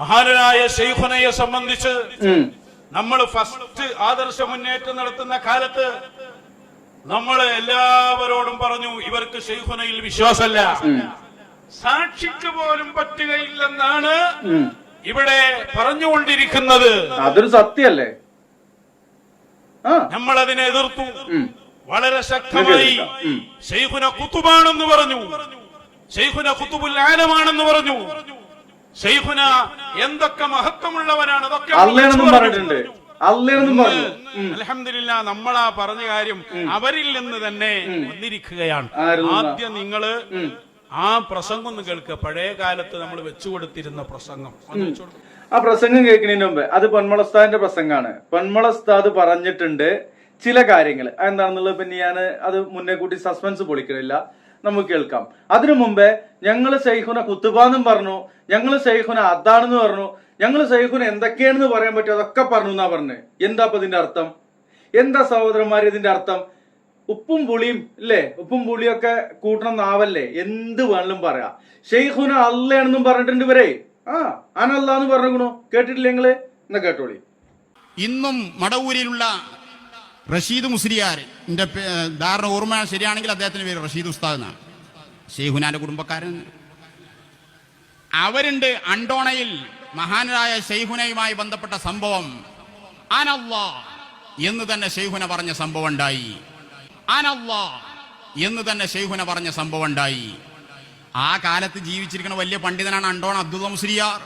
മഹാനായ ശൈഖുനയെ സംബന്ധിച്ച് നമ്മൾ ഫസ്റ്റ് ആദർശ മുന്നേറ്റം നടത്തുന്ന കാലത്ത് നമ്മൾ എല്ലാവരോടും പറഞ്ഞു ഇവർക്ക് ഷെയ്ഖുനയിൽ വിശ്വാസമല്ല. സാക്ഷിക്ക് പോലും പറ്റുകയില്ലെന്നാണ്. ഇവിടെ പറഞ്ഞുകൊണ്ടിരിക്കുന്നത്. അതൊരു സത്യല്ലേ? നമ്മൾ അതിനെ എതിർത്തു. വളരെ ശക്തമായി. ഷെയ്ഖുന കുത്തുബാണെന്ന് പറഞ്ഞു. ഷെയ്ഖുന കുത്തുബുൽ ആനമാണെന്ന് പറഞ്ഞു. എന്തൊക്കെ മഹത്വമുള്ളവനാണ്? അതൊക്കെ നമ്മൾ പറഞ്ഞിട്ടുണ്ട്. പറഞ്ഞു. അലഹമില്ല നമ്മളാ പറഞ്ഞ കാര്യം അവരിൽ നിന്ന് തന്നെ വന്നിരിക്കുകയാണ്. ആദ്യം നിങ്ങൾ ആ പ്രസംഗം ഒന്ന് കേൾക്കുക. പഴയ കാലത്ത് നമ്മൾ വെച്ചുകൊടുത്തിരുന്ന പ്രസംഗം. ആ പ്രസംഗം കേൾക്കുന്നതിന് മുമ്പ് അത് പൊന്മളസ്താദിന്റെ പ്രസംഗമാണ്. പൊന്മളസ്താദ് പറഞ്ഞിട്ടുണ്ട് ചില കാര്യങ്ങൾ എന്താണെന്നുള്ളത് പിന്നെ ഞാൻ അത് മുന്നേ കൂട്ടി സസ്പെൻസ് പൊളിക്കണില്ല. നമുക്ക് കേൾക്കാം. അതിനു മുമ്പേ ഞങ്ങൾ സൈഹുന കുത്തുബാന്നും പറഞ്ഞു ഞങ്ങൾ സൈഹുന അതാണെന്ന് പറഞ്ഞു ഞങ്ങൾ സൈഹുന എന്തൊക്കെയാണെന്ന് പറയാൻ പറ്റും അതൊക്കെ പറഞ്ഞു എന്നാ പറഞ്ഞു. എന്താ അപ്പൊ ഇതിന്റെ അർത്ഥം? എന്താ സഹോദരന്മാർ ഇതിന്റെ അർത്ഥം? ഉപ്പും പുളിയും അല്ലേ ഉപ്പും പുളിയും ഒക്കെ കൂട്ടണം നാവല്ലേ എന്ത് വേണമെങ്കിലും പറയാ. ഷെയ്ഖുന അല്ലയാണെന്നും പറഞ്ഞിട്ടുണ്ട് ഇവരെ. ആ അനല്ലാന്ന് പറഞ്ഞു കേട്ടിട്ടില്ലേ നിങ്ങൾ? എന്നാ കേട്ടോളി. ഇന്നും മടവൂരിലുള്ള റഷീദ് മുസ്ലിയാർ. എന്റെ ധാരണ ഓർമ്മ ശരിയാണെങ്കിൽ അദ്ദേഹത്തിന് പേര് റഷീദ് ഉസ്താദ് എന്നാണ്. ഷെയ്ഹുനാന്റെ കുടുംബക്കാരൻ. അവരുണ്ട് അണ്ടോണയിൽ മഹാനരായ ഷെയ്ഹുനയുമായി ബന്ധപ്പെട്ട സംഭവം. അനല്ലാ എന്ന് തന്നെ ഷെയ്ഹുന പറഞ്ഞ സംഭവം ഉണ്ടായി. അനല്ലാ എന്ന് തന്നെ ഷെയ്ഹുന പറഞ്ഞ സംഭവം ഉണ്ടായി. ആ കാലത്ത് ജീവിച്ചിരിക്കുന്ന വലിയ പണ്ഡിതനാണ് അണ്ടോണ അബ്ദുള്ള മുസ്ലിയാർ.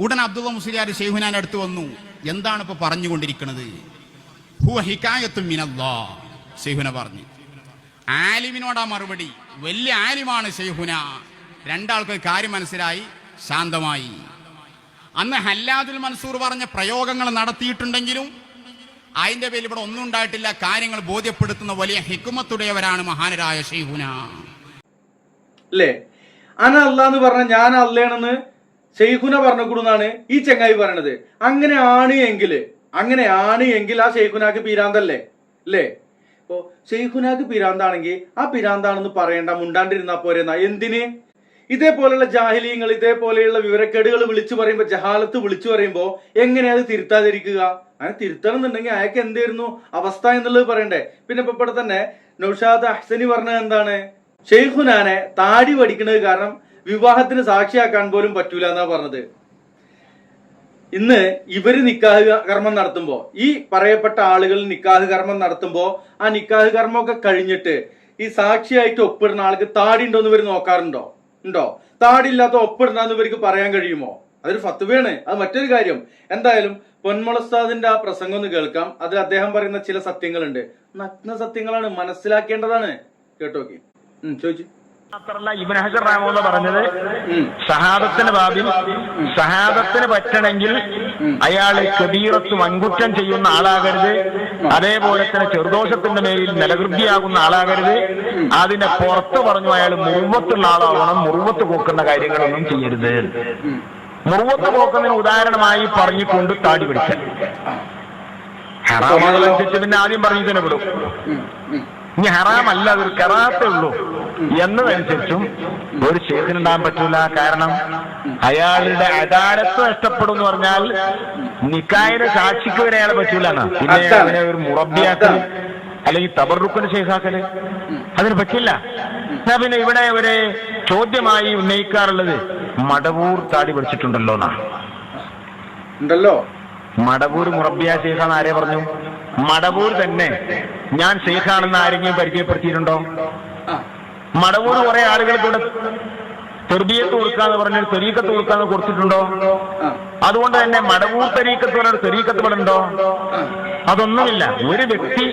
ഉടൻ അബ്ദുള്ള മുസ്ലിയാർ ഷെയ്ഹുനാന്റെ അടുത്ത് വന്നു. എന്താണ് ഇപ്പൊ പറഞ്ഞുകൊണ്ടിരിക്കുന്നത്? ഷെയ്ഖുന പറഞ്ഞു. ആലിമിനോടാ മറുപടി. വലിയ ആലിമാണ് ഷെയ്ഹുന രണ്ടാൾക്ക് കാര്യം മനസ്സിലായി ശാന്തമായി. അന്ന് ഹല്ലാദുൽ മൻസൂർ പറഞ്ഞ പ്രയോഗങ്ങൾ നടത്തിയിട്ടുണ്ടെങ്കിലും അതിന്റെ പേരിൽ ഇവിടെ ഒന്നും ഉണ്ടായിട്ടില്ല. കാര്യങ്ങൾ ബോധ്യപ്പെടുത്തുന്ന വലിയ ഹിക്കുമത്തുടയവരാണ് മഹാനരായ ഷെയ്ഹുന അല്ലേ? അന അല്ലാന്ന് പറഞ്ഞ ഞാൻ അല്ലേണെന്ന് ഷെയ്ഖുന പറഞ്ഞുകൂടുന്നാണ് ഈ ചെങ്ങായി പറയണത്. അങ്ങനെ ആണ് എങ്കിൽ അങ്ങനെ ആണ് എങ്കിൽ ആ ഷെയ്ഖുനാക്ക് പീരാന്തല്ലേ? അല്ലേ ഇപ്പോ ഷെയ്ഖുനാക്ക് പീരാന്താണെങ്കിൽ ആ പീരാന്താണെന്ന് പറയണ്ട മുണ്ടാണ്ടിരുന്നാ പോരെന്നാ. എന്തിന്? ഇതേപോലെയുള്ള ജാഹിലീങ്ങൾ ഇതേപോലെയുള്ള വിവരക്കേടുകൾ വിളിച്ചു പറയുമ്പോ ജഹാലത്ത് വിളിച്ചു പറയുമ്പോ എങ്ങനെ അത് തിരുത്താതിരിക്കുക? അങ്ങനെ തിരുത്തണം എന്നുണ്ടെങ്കിൽ അയാൾക്ക് എന്തായിരുന്നു അവസ്ഥ എന്നുള്ളത് പറയണ്ടേ. പിന്നെ ഇപ്പൊ ഇവിടെ തന്നെ നൌഷാദ് അഹ്സനി പറഞ്ഞത് എന്താണ്? ഷെയ്ഖുനാനെ താടി പഠിക്കുന്നത് കാരണം വിവാഹത്തിന് സാക്ഷിയാക്കാൻ പോലും പറ്റൂല എന്നാ പറഞ്ഞത്. ഇന്ന് ഇവർ നിക്കാഹ് കർമ്മം നടത്തുമ്പോ ഈ പറയപ്പെട്ട ആളുകൾ നിക്കാഹ് കർമ്മം നടത്തുമ്പോ ആ നിക്കാഹ് കർമ്മമൊക്കെ കഴിഞ്ഞിട്ട് ഈ സാക്ഷിയായിട്ട് ഒപ്പിടുന്ന ആൾക്ക് താടി ഉണ്ടോ എന്ന് ഇവർ നോക്കാറുണ്ടോ? ഉണ്ടോ? താടി ഇല്ലാത്ത ഒപ്പിടണമെന്ന് ഇവർക്ക് പറയാൻ കഴിയുമോ? അതൊരു ഫത്തുവയാണ് അത് മറ്റൊരു കാര്യം. എന്തായാലും പൊന്മുളസ്താദിന്റെ ആ പ്രസംഗം ഒന്ന് കേൾക്കാം. അതിൽ അദ്ദേഹം പറയുന്ന ചില സത്യങ്ങളുണ്ട്. നഗ്ന സത്യങ്ങളാണ് മനസ്സിലാക്കേണ്ടതാണ്. കേട്ടോക്കി. ചോദിച്ചു. മാത്രല്ല ഇബൻ ഹജർ റാമോന്ന് പറഞ്ഞത് സഹാദത്തിന് ബാബിൽ ഷഹാദത്തിന് പറ്റണമെങ്കിൽ അയാൾ കബീറത്ത് വൻകുറ്റം ചെയ്യുന്ന ആളാകരുത്. അതേപോലെ തന്നെ ചെറുദോഷത്തിന്റെ മേലിൽ നിലകൃതിയാകുന്ന ആളാകരുത്. അതിനെ പുറത്ത് പറഞ്ഞു അയാൾ മുറുവത്തുള്ള ആളാവണം മുറുവത്ത് പോക്കുന്ന കാര്യങ്ങളൊന്നും ചെയ്യരുത്. മുറുവത്ത് പോക്കുന്നതിന് ഉദാഹരണമായി പറഞ്ഞിട്ടുണ്ട് താടി പിടിക്കൽ ഹറാമനുസരിച്ച് പിന്നെ ആദ്യം പറഞ്ഞു തന്നെ വിടും. ഇനി ഹറാമല്ല അതൊരു കറാത്തേ ഉള്ളൂ. എന്നതനുസരിച്ചും ഒരു ഷേഖിനുണ്ടാകാൻ പറ്റൂല. കാരണം അയാളുടെ അദാലത്ത് നഷ്ടപ്പെടും എന്ന് പറഞ്ഞാൽ നിക്കായുടെ സാക്ഷിക്ക് വരെ അയാളെ പറ്റൂല. പിന്നെ അവനെ ഒരു മുറബിയാക്കൽ അല്ലെങ്കിൽ തബറുക്കിന് ഷേഖാക്കൽ അതിന് പറ്റില്ല. എന്നാ പിന്നെ ഇവിടെ ഒരു ചോദ്യമായി ഉന്നയിക്കാറുള്ളത് മടവൂർ താടി പിടിച്ചിട്ടുണ്ടല്ലോ എന്നാ ഉണ്ടല്ലോ. മടവൂർ മുറബിയ ഷെയ്ഖാന്ന് ആരെ പറഞ്ഞു? മടവൂർ തന്നെ ഞാൻ ഷെയ്ഖാണെന്ന് ആരെങ്കിലും പരിചയപ്പെടുത്തിയിട്ടുണ്ടോ? മടവൂർ കുറെ ആളുകൾ കൂടെ തെർബിയത്ത് കൊടുക്കാന്ന് പറഞ്ഞ തെരീക്കത്ത് കൊടുക്കാന്ന് കൊടുത്തിട്ടുണ്ടോ? അതുകൊണ്ട് തന്നെ മടവൂർ തെരീക്കത്ത് പറഞ്ഞ തെരീക്കത്ത് ഇവിടെ അതൊന്നുമില്ല. ഒരു വ്യക്തി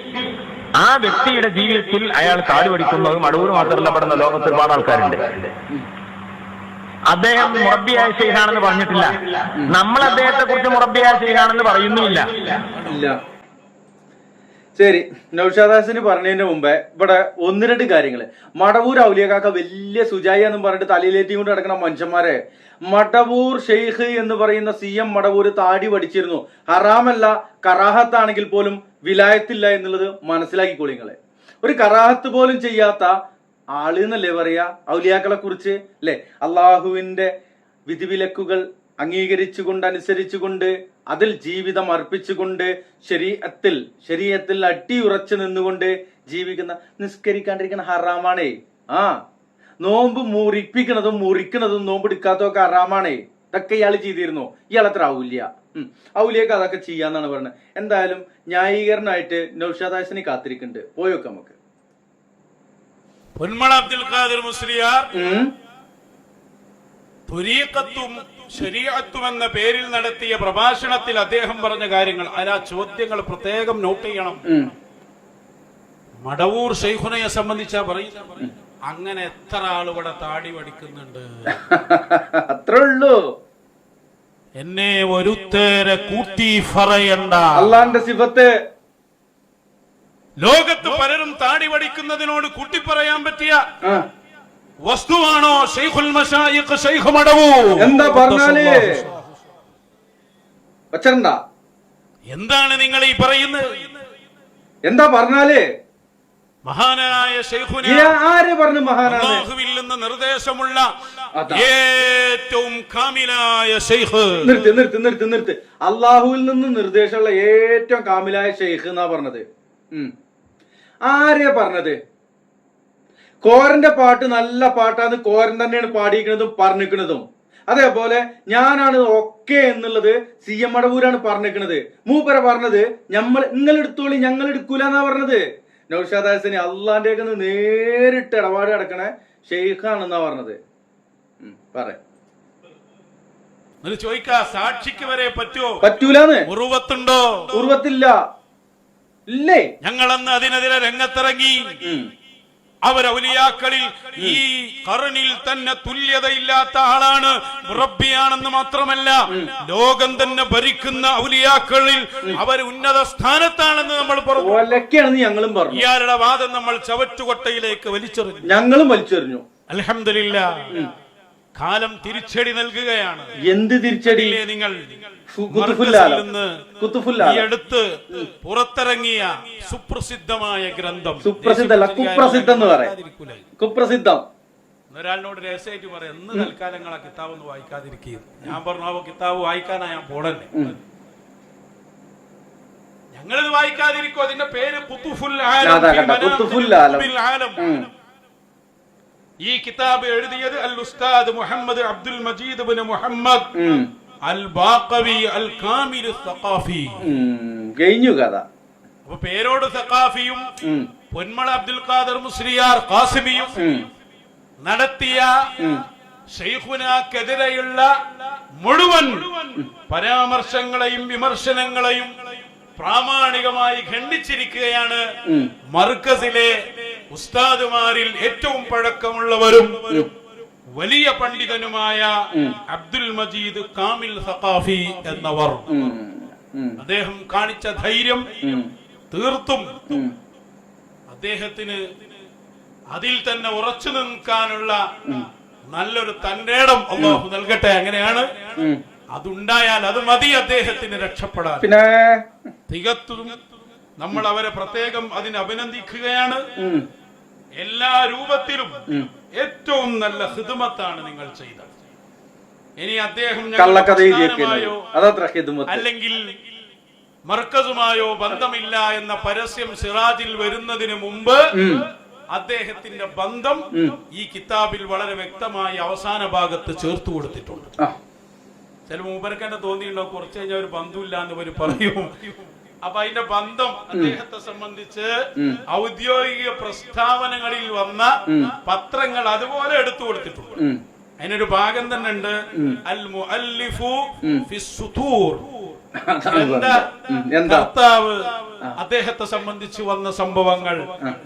ആ വ്യക്തിയുടെ ജീവിതത്തിൽ അയാൾ കാട് പഠിക്കുന്നത് മടവൂർ മാത്രമല്ല പെടുന്ന ലോകത്ത് ഒരുപാട് ആൾക്കാരുണ്ട്. അദ്ദേഹം മുറബിയായ ഷെയ്ഖാണെന്ന് പറഞ്ഞിട്ടില്ല. നമ്മൾ അദ്ദേഹത്തെ കുറിച്ച് മുറബിയായ ഷെയ്ഖാണെന്ന് പറയുന്നുമില്ല ശരി നൌഷാദാസിന് പറഞ്ഞതിന്റെ മുമ്പേ ഇവിടെ ഒന്ന് രണ്ട് കാര്യങ്ങൾ മടവൂർ ഔലിയക്കാക്ക വലിയ സുജായി എന്നും പറഞ്ഞിട്ട് തലയിലേറ്റി കൊണ്ട് നടക്കുന്ന മനുഷ്യന്മാരെ. മടവൂർ ഷെയ്ഖ് എന്ന് പറയുന്ന സി എം മടവൂർ താടി പഠിച്ചിരുന്നു ഹറാമല്ല കറാഹത്താണെങ്കിൽ പോലും വിലായത്തില്ല എന്നുള്ളത് മനസ്സിലാക്കിക്കോളി നിങ്ങളെ. ഒരു കറാഹത്ത് പോലും ചെയ്യാത്ത ആൾ എന്നല്ലേ പറയാ? ഔലിയാക്കളെ കുറിച്ച് അല്ലെ? അള്ളാഹുവിന്റെ വിധിവിലക്കുകൾ അംഗീകരിച്ചുകൊണ്ട് അനുസരിച്ചുകൊണ്ട് അതിൽ ജീവിതം അർപ്പിച്ചുകൊണ്ട് ശരീരത്തിൽ ശരീരത്തിൽ അട്ടിയുറച്ചു നിന്നുകൊണ്ട് ജീവിക്കുന്ന നിസ്കരിക്കാണ്ടിരിക്കുന്ന ഹറാമാണേ. ആ നോമ്പ് മുറിപ്പിക്കണതും മുറിക്കണതും നോമ്പ് എടുക്കാത്തതൊക്കെ ഹറാമാണേ. ഇതൊക്കെ ഇയാൾ ചെയ്തിരുന്നു. ഇയാൾ അത്ര ഉം. ഔലിയൊക്കെ അതൊക്കെ ചെയ്യാന്നാണ് പറയുന്നത് എന്തായാലും ന്യായീകരണമായിട്ട് നൌഷാദാസിനെ കാത്തിരിക്കുന്നുണ്ട്. പോയൊക്കെ നമുക്ക്. പൊന്മള അബ്ദുൽ ഖാദിർ മുസ്ലിയാർ ശരീഅത്തും എന്ന പേരിൽ നടത്തിയ പ്രഭാഷണത്തിൽ അദ്ദേഹം പറഞ്ഞ കാര്യങ്ങൾ. ആ ചോദ്യങ്ങൾ പ്രത്യേകം നോട്ട് ചെയ്യണം. മടവൂർ ഷെയ്ഖുനയെ സംബന്ധിച്ചാ പറയുന്നത്. അങ്ങനെ എത്ര ആളുകളെ താടി വടിക്കുന്നുണ്ട്. അത്രേ ഉള്ളൂ. എന്നെ ഒരുത്തേരെ കൂട്ടി പറയണ്ട. അല്ലാന്റെ സിഫത്ത്. ലോകത്ത് പലരും താടി വടിക്കുന്നതിനോട് കൂട്ടി പറയാൻ പറ്റിയ. വസ്തുവാണോ എന്താ പറഞ്ഞാൽ? എന്താണ് നിങ്ങൾ ഈ പറയുന്നത്? എന്താ പറഞ്ഞാൽ? മഹാനായ ആര് പറഞ്ഞു മഹാനാണ്? അള്ളാഹുവിൽ നിന്ന് നിർദ്ദേശമുള്ള. ഏറ്റവും കാമിലായ ഷെയ്ഖ് നിർത്തി നിർത്തി നിർത്തി നിർത്തി. അള്ളാഹുവിൽ നിന്ന് നിർദ്ദേശമുള്ള ഏറ്റവും കാമിലായ ഷെയ്ഖ് എന്നാ പറഞ്ഞത്. ആരെയാ പറഞ്ഞത്? കോരന്റെ പാട്ട് നല്ല പാട്ടാന്ന് കോരൻ തന്നെയാണ് പാടിയിരിക്കുന്നതും പറഞ്ഞിരിക്കുന്നതും. അതേപോലെ ഞാനാണ് ഒക്കെ എന്നുള്ളത് സി എം മടവൂരാണ് പറഞ്ഞിരിക്കുന്നത്. മൂപ്പര പറഞ്ഞത് ഞമ്മൾ നിങ്ങൾ എടുത്തോളി ഞങ്ങൾ എടുക്കൂല എന്നാ പറഞ്ഞത്. നൌഷാദ് ഹസനി അള്ളാന്റെ നേരിട്ട് ഇടപാട് കിടക്കണ ഷെയ്ഖാണെന്നാ പറഞ്ഞത്. പറ. ചോദിക്കാ സാക്ഷിക്ക് വരെ പറ്റൂലാന്ന്. ഉറുവത്തുണ്ടോ? ഉർവത്തില്ല ഇല്ലേ? ഞങ്ങളന്ന് അതിനെതിരെ രംഗത്തിറങ്ങി. അവരൗലിയാക്കളിൽ ഈ കറണിൽ തന്നെ തുല്യതയില്ലാത്ത ആളാണ്. മുറബിയാണെന്ന് മാത്രമല്ല ലോകം തന്നെ ഭരിക്കുന്ന ഔലിയാക്കളിൽ അവർ ഉന്നത സ്ഥാനത്താണെന്ന് നമ്മൾ പറഞ്ഞു. ഞങ്ങളും പറഞ്ഞു. ഇയാളുടെ വാദം നമ്മൾ ചവറ്റുകൊട്ടയിലേക്ക് വലിച്ചെറിഞ്ഞു. ഞങ്ങളും വലിച്ചെറിഞ്ഞു. അലഹമില്ല കാലം തിരിച്ചടി നൽകുകയാണ്. എന്ത് തിരിച്ചടി? നിങ്ങൾ. ഈ അടുത്ത് പുറത്തിറങ്ങിയ സുപ്രസിദ്ധമായ ഗ്രന്ഥം. സുപ്രസിദ്ധ കുപ്രസിദ്ധം എന്ന് പറയാം. കുപ്രസിദ്ധം. ഒരാളിനോട് രഹസ്യമായിട്ട് പറയാം എന്ന് തൽക്കാലങ്ങൾ ആ കിതാബ് ഒന്ന് വായിക്കാതിരിക്കുകയും ഞാൻ പറഞ്ഞു ആ കിതാബ് വായിക്കാനാ ഞാൻ പോടല്ലേ ഞങ്ങളിത് വായിക്കാതിരിക്കും അതിന്റെ പേര് ആലം അതാ ഫി കണ്ടോ, മനാഖിബിൽ കുത്തുഫുൽ ആലം. കുത്തുബിൽ ആലം. ഉം. ഈ കിതാബ് എഴുതിയത് അൽ ഉസ്താദ് മുഹമ്മദ് അബ്ദുൽ മജീദ് ബിൻ മുഹമ്മദ്. അൽ ബാഖവി അൽ കാമിൽ സഖാഫി. കഴിഞ്ഞു കഥ. അപ്പൊ പേരോട് സഖാഫിയും പൊന്മള അബ്ദുൽ ഖാദർ മുസ്ലിയാർ ഖാസിമിയും. നടത്തിയ ഷെയ്ഖുനാക്കെതിരെയുള്ള മുഴുവൻ പരാമർശങ്ങളെയും വിമർശനങ്ങളെയും പ്രാമാണികമായി ഖണ്ഡിച്ചിരിക്കുകയാണ് മർക്കസിലെ ഉസ്താദുമാരിൽ ഏറ്റവും പഴക്കമുള്ളവരും വലിയ പണ്ഡിതനുമായ അബ്ദുൽ മജീദ് കാമിൽ സഖാഫി എന്നവർ. അദ്ദേഹം കാണിച്ച ധൈര്യം തീർത്തും. അദ്ദേഹത്തിന് അതിൽ തന്നെ ഉറച്ചു നിൽക്കാനുള്ള നല്ലൊരു തന്റേടം അള്ളാഹു നൽകട്ടെ അങ്ങനെയാണ്. അതുണ്ടായാൽ അത് മതി അദ്ദേഹത്തിന് രക്ഷപ്പെടാൻ. പിന്നെ? തികത്തും നമ്മൾ അവരെ പ്രത്യേകം അതിന് അഭിനന്ദിക്കുകയാണ്. എല്ലാ രൂപത്തിലും ഏറ്റവും നല്ല ഹിദമത്താണ് നിങ്ങൾ ചെയ്തത്. ഇനി അദ്ദേഹം അല്ലെങ്കിൽ മർക്കസുമായോ ബന്ധമില്ല എന്ന പരസ്യം സിറാജിൽ വരുന്നതിന് മുമ്പ് അദ്ദേഹത്തിന്റെ ബന്ധം ഈ കിതാബിൽ വളരെ വ്യക്തമായി അവസാന ഭാഗത്ത് ചേർത്തു കൊടുത്തിട്ടുണ്ട്. ചില മൂപ്പർക്ക് തന്നെ തോന്നിയിട്ടുണ്ടോ കുറച്ച് കഴിഞ്ഞാൽ ഒരു ബന്ധമില്ല എന്ന് പറയും. അപ്പൊ അതിന്റെ ബന്ധം അദ്ദേഹത്തെ സംബന്ധിച്ച് ഔദ്യോഗിക പ്രസ്താവനകളിൽ വന്ന പത്രങ്ങൾ അതുപോലെ എടുത്തു കൊടുത്തിട്ടുണ്ട്. അതിനൊരു ഭാഗം തന്നെ ഉണ്ട്. അൽ മുഅല്ലിഫു ഫിസ്സുതൂർ. കർത്താവ് അദ്ദേഹത്തെ സംബന്ധിച്ച് വന്ന സംഭവങ്ങൾ.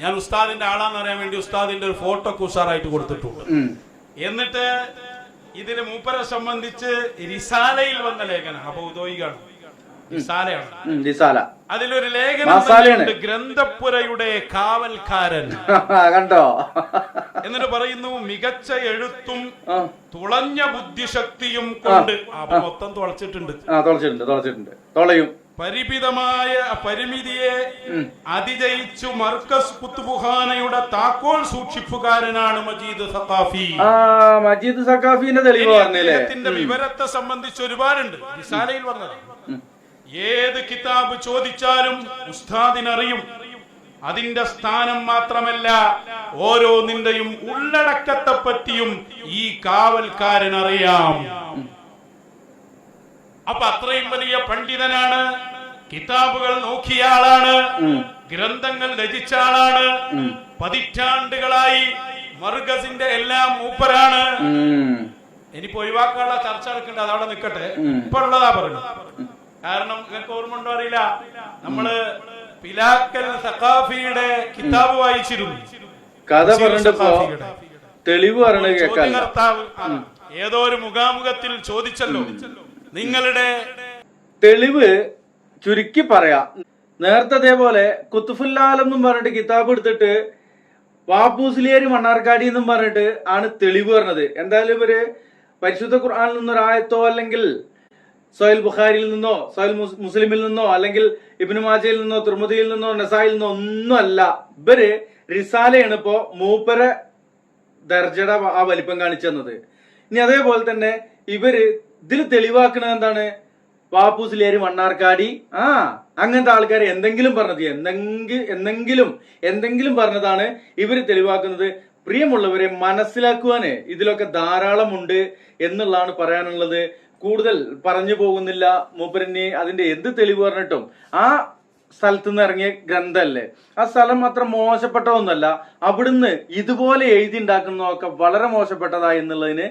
ഞാൻ ഉസ്താദിന്റെ ആളാന്ന് അറിയാൻ വേണ്ടി ഉസ്താദിന്റെ ഒരു ഫോട്ടോ ഉഷാറായിട്ട് കൊടുത്തിട്ടുണ്ട്. എന്നിട്ട് ഇതിന് മൂപ്പരെ സംബന്ധിച്ച് റിസാലയിൽ വന്ന ലേഖനം അപ്പൊ ഉദോയികാണ് അതിലൊരു ലേഖനം. ഗ്രന്ഥപ്പുരയുടെ കാവൽക്കാരൻ. കണ്ടോ? എന്നിട്ട് പറയുന്നു മികച്ച എഴുത്തും തുളഞ്ഞ ബുദ്ധിശക്തിയും കൊണ്ട്. മൊത്തം തുളച്ചിട്ടുണ്ട്. തുളച്ചിട്ടുണ്ട് തുളച്ചിട്ടുണ്ട്. തുളയും. പരിമിതമായ പരിമിതിയെ അതിജയിച്ചു മർക്കസ് കുത്തുബുഹാനയുടെ താക്കോൽ സൂക്ഷിപ്പുകാരനാണ് മജീദ് സഖാഫി. മജീദ് അദ്ദേഹത്തിന്റെ വിവരത്തെ സംബന്ധിച്ച് ഒരുപാടുണ്ട്. വിശാലയിൽ പറഞ്ഞത്. ഏത് കിതാബ് ചോദിച്ചാലും ഉസ്താദിനറിയും. അതിന്റെ സ്ഥാനം മാത്രമല്ല ഓരോ ഓരോന്നിന്റെയും ഉള്ളടക്കത്തെ പറ്റിയും ഈ കാവൽക്കാരൻ അറിയാം അപ്പൊ അത്രയും വലിയ പണ്ഡിതനാണ് കിതാബുകൾ നോക്കിയ ആളാണ് ഗ്രന്ഥങ്ങൾ രചിച്ച ആളാണ് പതിറ്റാണ്ടുകളായി മർഗസിന്റെ എല്ലാം മൂപ്പരാണ്. ഇനിയിപ്പോ ഒഴിവാക്കാനുള്ള ചർച്ച നടക്കണ്ട അതവിടെ നിൽക്കട്ടെ ഇപ്പൊ ഉള്ളതാ പറയുന്നത്. കാരണം നിങ്ങൾക്ക് ഓർമ്മ ഉണ്ടോ അറിയില്ല. നമ്മൾ പിലാക്കൽ സഖാഫിയുടെ കിതാബ് വായിച്ചിരുന്നു. കഥ തെളിവ് ചോദ്യകർത്താവ് ഏതോ ഒരു മുഖാമുഖത്തിൽ ചോദിച്ചല്ലോ. നിങ്ങളുടെ തെളിവ് ചുരുക്കി പറയാം. നേരത്തെ അതേപോലെ കുത്തുഫുല്ലാലം എന്നും പറഞ്ഞിട്ട് കിതാബ് എടുത്തിട്ട് വാപ്പൂസിലിയേരി മണ്ണാർക്കാടി എന്നും പറഞ്ഞിട്ട് ആണ് തെളിവ് പറഞ്ഞത്. എന്തായാലും ഇവർ പരിശുദ്ധ ഖുർആാനിൽ നിന്നൊരായത്തോ അല്ലെങ്കിൽ സോയൽ ബുഖാരിയിൽ നിന്നോ സോഹൽ മുസ്ലിമിൽ നിന്നോ അല്ലെങ്കിൽ ഇബ്നു മാജയിൽ നിന്നോ തുർമുദിയിൽ നിന്നോ നസായിൽ നിന്നോ ഒന്നുമല്ല. ഇവർ റിസാലയാണ് ഇപ്പോ മൂപ്പര ദർജട ആ വലിപ്പം കാണിച്ചു തന്നത്. ഇനി അതേപോലെ തന്നെ ഇവർ ഇതിൽ തെളിവാക്കുന്നത് എന്താണ്? വാപ്പൂസിലേര് മണ്ണാർക്കാടി ആ അങ്ങനത്തെ ആൾക്കാർ എന്തെങ്കിലും പറഞ്ഞത് എന്തെങ്കിലും എന്തെങ്കിലും എന്തെങ്കിലും പറഞ്ഞതാണ് ഇവർ തെളിവാക്കുന്നത്. പ്രിയമുള്ളവരെ മനസ്സിലാക്കുവാന് ഇതിലൊക്കെ ധാരാളമുണ്ട് എന്നുള്ളതാണ് പറയാനുള്ളത്. കൂടുതൽ പറഞ്ഞു പോകുന്നില്ല മൂപ്പരനെ അതിന്റെ എന്ത് തെളിവ് പറഞ്ഞിട്ടും. ആ സ്ഥലത്ത് നിന്ന് ഇറങ്ങിയ ഗ്രന്ഥമല്ലേ ആ സ്ഥലം അത്ര മോശപ്പെട്ട ഒന്നല്ല. അവിടുന്ന് ഇതുപോലെ എഴുതി ഉണ്ടാക്കുന്നതൊക്കെ വളരെ മോശപ്പെട്ടതാ എന്നുള്ളതിന്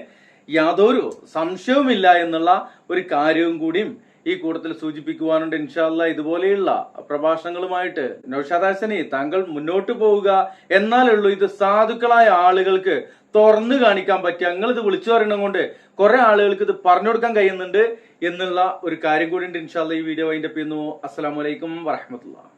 യാതൊരു സംശയവുമില്ല എന്നുള്ള ഒരു കാര്യവും കൂടിയും ഈ കൂട്ടത്തിൽ സൂചിപ്പിക്കുവാനുണ്ട്. ഇൻഷാല്ല ഇതുപോലെയുള്ള പ്രഭാഷണങ്ങളുമായിട്ട് നൌഷാദാസനെ താങ്കൾ മുന്നോട്ട് പോവുക എന്നാലുള്ളൂ ഇത് സാധുക്കളായ ആളുകൾക്ക് തുറന്നു കാണിക്കാൻ പറ്റുക. ഞങ്ങൾ ഇത് വിളിച്ചു പറയണം കൊണ്ട് കുറെ ആളുകൾക്ക് ഇത് പറഞ്ഞു കൊടുക്കാൻ കഴിയുന്നുണ്ട് എന്നുള്ള ഒരു കാര്യം കൂടി ഉണ്ട്. ഇൻഷാല്ല ഈ വീഡിയോ അതിന്റെ ചെയ്യുന്നു. വലൈക്കും വറഹമത്തുള്ള